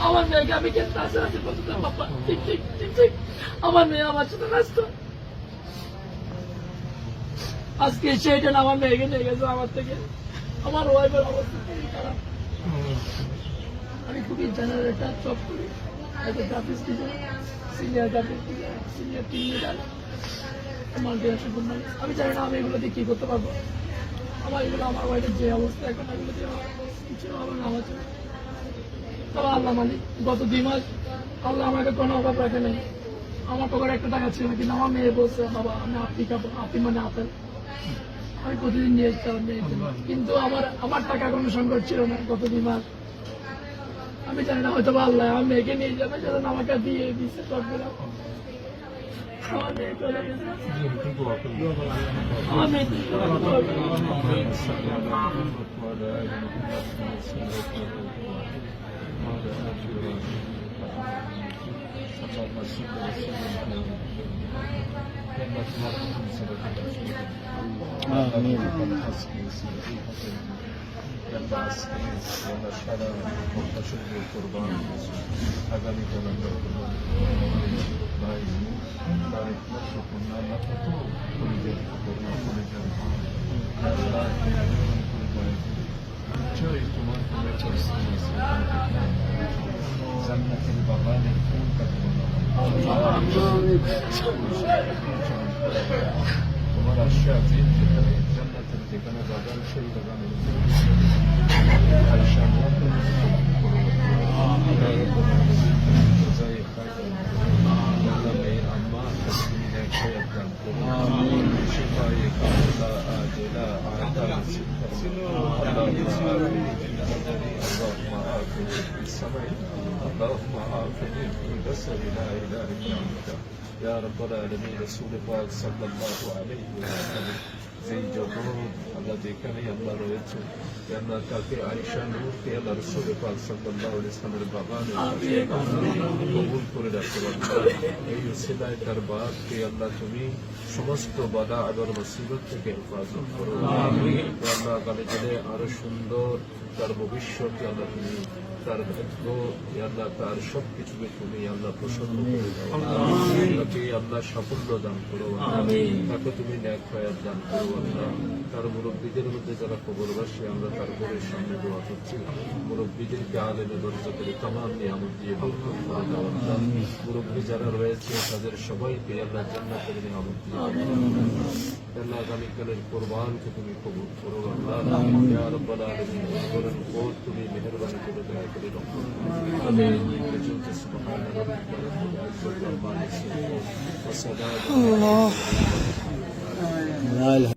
আমার মেয়েকে আমি ঠিক আমার মেয়ে আমার সাথে নাচতো আজকে সেইটা আমার মেয়েকে নিয়ে গেছে আমার থেকে। আমার ওয়াইফের অবস্থা খুবই খারাপ। আমি খুবই জেনারেটার জব করি। সিনিয়র সিনিয়র মাল্টিনেশনাল আমি জানি না আমি এগুলো দিয়ে কী করতে পারব। আমার এগুলো, আমার ওয়াইফের যে অবস্থা এখন, এগুলো দিয়ে আমার কিছু হবে না, আমার জন্য। তবে আল্লাহ মালিক গত দুই মাস আল্লাহ আমাকে কোনো অভাব রাখে নাই। আমার পকেটে একটা টাকা ছিল, কিন্তু আমার মেয়ে বলছে, বাবা, আমি আপনি খাব আপনি মানে আপেল। আমি প্রতিদিন নিয়ে যেতাম, নিয়ে কিন্তু আমার আমার টাকা কোনো সংকট ছিল না গত দুই মাস। আমি জানি না হয়তো আল্লাহ আমার মেয়েকে নিয়ে যাবে, যেন আমাকে দিয়ে দিচ্ছে সবগুলো আমার মেয়ে চলে গেছে আমার bunlarla foto kuracağız, fotoğraf kuracağız. Hatta kuracağız. Çoğu ihtimal böyle çalıştırmaz. Sen de seni babaanne kim katılıyor? Umarım aşağı zeytin. Sen de seni tekrar babaanne şey kazanıyor. اللهم عافني في بصري لا اله الا انت يا رب العالمين رسول পাক সাল্লাল্লাহু আলাইহি ওয়াসাল্লাম যেই জগৎ আল্লাহ যেখানে আল্লাহ রয়েছে আল্লাহ তাকে আয়েশা নূরকে আল্লাহ রসুল পাক সাল্লাল্লাহু আলাইহি ওয়াসাল্লামের বাগানে কবুল করে রাখতে পারবেন এই উসিলায় তার বাদকে আল্লাহ তুমি সমস্ত বাধা আবার মুসিবত থেকে হেফাজত করো আল্লাহ আগামী দিনে আরো সুন্দর তার ভবিষ্যৎকে আল্লাহ তুমি তার ভাগ্য আল্লাহ তার সব কিছুকে তুমি আল্লাহ প্রসন্ন করে। দাও তাকে আল্লাহ সাফল্য দান করো। তাকে তুমি ন্যাক হায়াত দান করো আল্লাহ। তার মুরব্বীদের মধ্যে যারা খবরবাসী আমরা তার ঘরের সামনে দোয়া করছি। মুরব্বীদেরকে আলেমে দরজা করে তামাম নিয়ামত দিয়ে করে মুরব্বী যারা রয়েছে তাদের সবাইকে আল্লাহ জান্নাতের নিয়ামত দিয়ে আল্লাহ। আগামীকালের কোরবানকে তুমি কবুল করো আল্লাহ। রাব্বাল আলামিন করেন কোর তুমি মেহেরবানি করে দয়া করে রক্ষা করো আমিন সুবহান রাব্বিকা রাব্বিল